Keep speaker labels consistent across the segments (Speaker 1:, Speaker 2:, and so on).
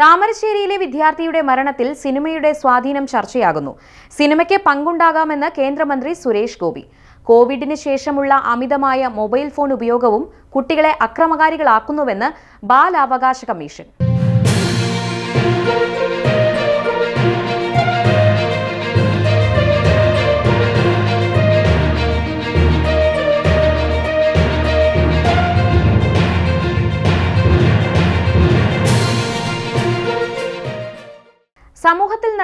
Speaker 1: താമരശ്ശേരിയിലെ വിദ്യാർത്ഥിയുടെ മരണത്തിൽ സിനിമയുടെ സ്വാധീനം ചർച്ചയാകുന്നു. സിനിമയ്ക്ക് പങ്കുണ്ടാകാമെന്ന് കേന്ദ്രമന്ത്രി സുരേഷ് ഗോപി. കോവിഡിന് ശേഷമുള്ള അമിതമായ മൊബൈൽ ഫോൺ ഉപയോഗവും കുട്ടികളെ അക്രമകാരികളാക്കുന്നുവെന്ന് ബാലാവകാശ കമ്മീഷൻ.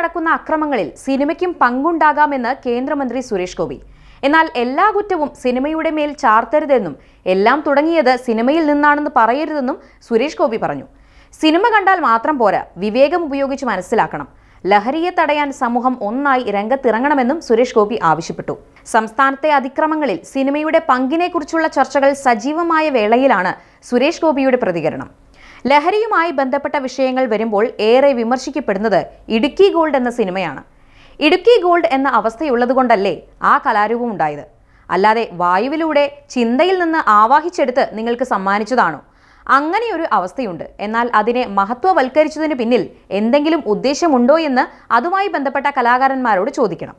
Speaker 1: നടക്കുന്ന അക്രമങ്ങളിൽ സിനിമയ്ക്കും പങ്കുണ്ടാകാമെന്ന് കേന്ദ്രമന്ത്രി സുരേഷ് ഗോപി. എന്നാൽ എല്ലാ കുറ്റവും സിനിമയുടെ മേൽ ചാർത്തരുതെന്നും എല്ലാം തുടങ്ങിയത് സിനിമയിൽ നിന്നാണെന്ന് പറയരുതെന്നും സുരേഷ് ഗോപി പറഞ്ഞു. സിനിമ കണ്ടാൽ മാത്രം പോരാ വിവേകം ഉപയോഗിച്ച് മനസ്സിലാക്കണം. ലഹരിയെ തടയാൻ സമൂഹം ഒന്നായി രംഗത്തിറങ്ങണമെന്നും സുരേഷ് ഗോപി ആവശ്യപ്പെട്ടു. സംസ്ഥാനത്തെ അതിക്രമങ്ങളിൽ സിനിമയുടെ പങ്കിനെക്കുറിച്ചുള്ള ചർച്ചകൾ സജീവമായ വേളയിലാണ് സുരേഷ് ഗോപിയുടെ പ്രതികരണം. ലഹരിയുമായി ബന്ധപ്പെട്ട വിഷയങ്ങൾ വരുമ്പോൾ ഏറെ വിമർശിക്കപ്പെടുന്നത് ഇടുക്കി ഗോൾഡ് എന്ന സിനിമയാണ്. ഇടുക്കി ഗോൾഡ് എന്ന അവസ്ഥയുള്ളതുകൊണ്ടല്ലേ ആ കലാരൂപം ഉണ്ടായത്? അല്ലാതെ വായുവിലൂടെ ചിന്തയിൽ നിന്ന് ആവാഹിച്ചെടുത്ത് നിങ്ങൾക്ക് സമ്മാനിച്ചതാണോ? അങ്ങനെയൊരു അവസ്ഥയുണ്ട്. എന്നാൽ അതിനെ മഹത്വവൽക്കരിച്ചതിന് പിന്നിൽ എന്തെങ്കിലും ഉദ്ദേശമുണ്ടോ എന്ന് അതുമായി ബന്ധപ്പെട്ട കലാകാരന്മാരോട് ചോദിക്കണം.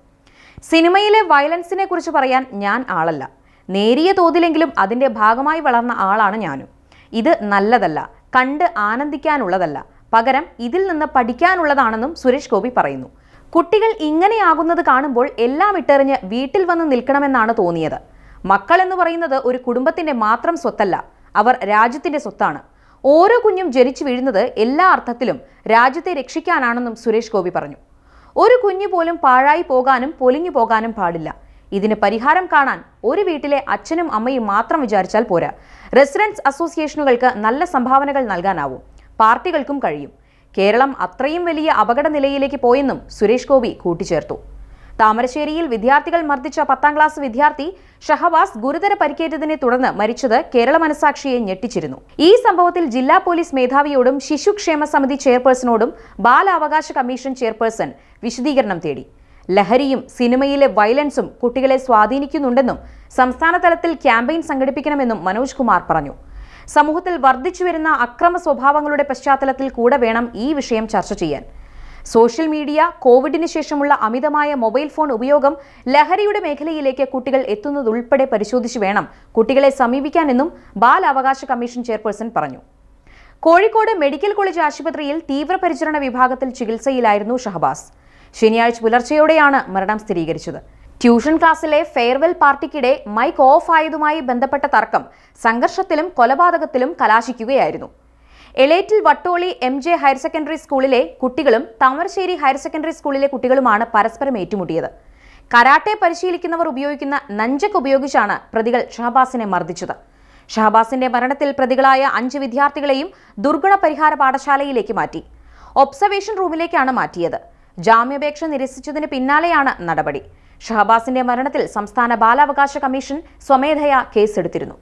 Speaker 1: സിനിമയിലെ വയലൻസിനെ കുറിച്ച് പറയാൻ ഞാൻ ആളല്ല. നേരിയ തോതിലെങ്കിലും അതിന്റെ ഭാഗമായി വളർന്ന ആളാണ് ഞാനും. ഇത് നല്ലതല്ല. കണ്ട് ആനന്ദിക്കാനുള്ളതല്ല. പകരം ഇതിൽ നിന്ന് പഠിക്കാനുള്ളതാണെന്നും സുരേഷ് ഗോപി പറയുന്നു. കുട്ടികൾ ഇങ്ങനെയാകുന്നത് കാണുമ്പോൾ എല്ലാം ഇട്ടെറിഞ്ഞ് വീട്ടിൽ വന്ന് നിൽക്കണമെന്നാണ് തോന്നിയത്. മക്കൾ എന്ന് പറയുന്നത് ഒരു കുടുംബത്തിന്റെ മാത്രം സ്വത്തല്ല അവർ രാജ്യത്തിന്റെ സ്വത്താണ്. ഓരോ കുഞ്ഞും ജനിച്ചു വീഴുന്നത് എല്ലാ അർത്ഥത്തിലും രാജ്യത്തെ രക്ഷിക്കാനാണെന്നും സുരേഷ് ഗോപി പറഞ്ഞു. ഒരു കുഞ്ഞു പോലും പാഴായി പോകാനും പൊലിഞ്ഞു പോകാനും പാടില്ല. ഇതിന് പരിഹാരം കാണാൻ ഒരു വീട്ടിലെ അച്ഛനും അമ്മയും മാത്രം വിചാരിച്ചാൽ പോരാ. റെസിഡൻസ് അസോസിയേഷനുകൾക്ക് നല്ല സംഭാവനകൾ നൽകാനാവും. പാർട്ടികൾക്കും കഴിയും. കേരളം അത്രയും വലിയ അപകട നിലയിലേക്ക് പോയെന്നും സുരേഷ് ഗോപി കൂട്ടിച്ചേർത്തു. താമരശ്ശേരിയിൽ വിദ്യാർത്ഥികൾ മർദ്ദിച്ച പത്താം ക്ലാസ് വിദ്യാർത്ഥി ഷഹബാസ് ഗുരുതര പരിക്കേറ്റതിനെ തുടർന്ന് മരിച്ചത് കേരള മനസാക്ഷിയെ ഞെട്ടിച്ചിരുന്നു. ഈ സംഭവത്തിൽ ജില്ലാ പോലീസ് മേധാവിയോടും ശിശുക്ഷേമ സമിതി ചെയർപേഴ്സണോടും ബാലാവകാശ കമ്മീഷൻ ചെയർപേഴ്സൺ വിശദീകരണം തേടി. ലഹരിയും സിനിമയിലെ വയലൻസും കുട്ടികളെ സ്വാധീനിക്കുന്നുണ്ടെന്നും സംസ്ഥാന തലത്തിൽ ക്യാമ്പയിൻ സംഘടിപ്പിക്കണമെന്നും മനോജ് കുമാർ പറഞ്ഞു. സമൂഹത്തിൽ വർദ്ധിച്ചുവരുന്ന അക്രമ സ്വഭാവങ്ങളുടെ പശ്ചാത്തലത്തിൽ കൂടെ വേണം ഈ വിഷയം ചർച്ച ചെയ്യാൻ. സോഷ്യൽ മീഡിയ കോവിഡിന് ശേഷമുള്ള അമിതമായ മൊബൈൽ ഫോൺ ഉപയോഗം ലഹരിയുടെ മേഖലയിലേക്ക് കുട്ടികൾ എത്തുന്നതുൾപ്പെടെ പരിശോധിച്ച് വേണം കുട്ടികളെ സമീപിക്കാനെന്നും ബാലാവകാശ കമ്മീഷൻ ചെയർപേഴ്സൺ പറഞ്ഞു. കോഴിക്കോട് മെഡിക്കൽ കോളേജ് ആശുപത്രിയിൽ തീവ്രപരിചരണ വിഭാഗത്തിൽ ചികിത്സയിലായിരുന്നു ഷഹബാസ്. ശനിയാഴ്ച പുലർച്ചെയോടെയാണ് മരണം സ്ഥിരീകരിച്ചത്. ട്യൂഷൻ ക്ലാസ്സിലെ ഫെയർവെൽ പാർട്ടിക്കിടെ മൈക്ക് ഓഫ് ആയതുമായി ബന്ധപ്പെട്ട തർക്കം സംഘർഷത്തിലും കൊലപാതകത്തിലും കലാശിക്കുകയായിരുന്നു. Elettil Vattoli M J higher secondary സ്കൂളിലെ കുട്ടികളും താമരശ്ശേരി ഹയർ സെക്കൻഡറി സ്കൂളിലെ കുട്ടികളുമാണ് പരസ്പരം ഏറ്റുമുട്ടിയത്. കരാട്ടെ പരിശീലിക്കുന്നവർ ഉപയോഗിക്കുന്ന നഞ്ചക്ക് ഉപയോഗിച്ചാണ് പ്രതികൾ ഷഹബാസിനെ മർദ്ദിച്ചത്. ഷഹബാസിന്റെ മരണത്തിൽ പ്രതികളായ അഞ്ച് വിദ്യാർത്ഥികളെയും ദുർഗുണ പരിഹാര പാഠശാലയിലേക്ക് മാറ്റി. ഒബ്സർവേഷൻ റൂമിലേക്കാണ് മാറ്റിയത്. ജാമ്യാപേക്ഷ നിരസിച്ചതിന് പിന്നാലെയാണ് നടപടി. ഷഹബാസിന്റെ മരണത്തിൽ സംസ്ഥാന ബാലാവകാശ കമ്മീഷൻ സ്വമേധയാ കേസെടുത്തിരുന്നു.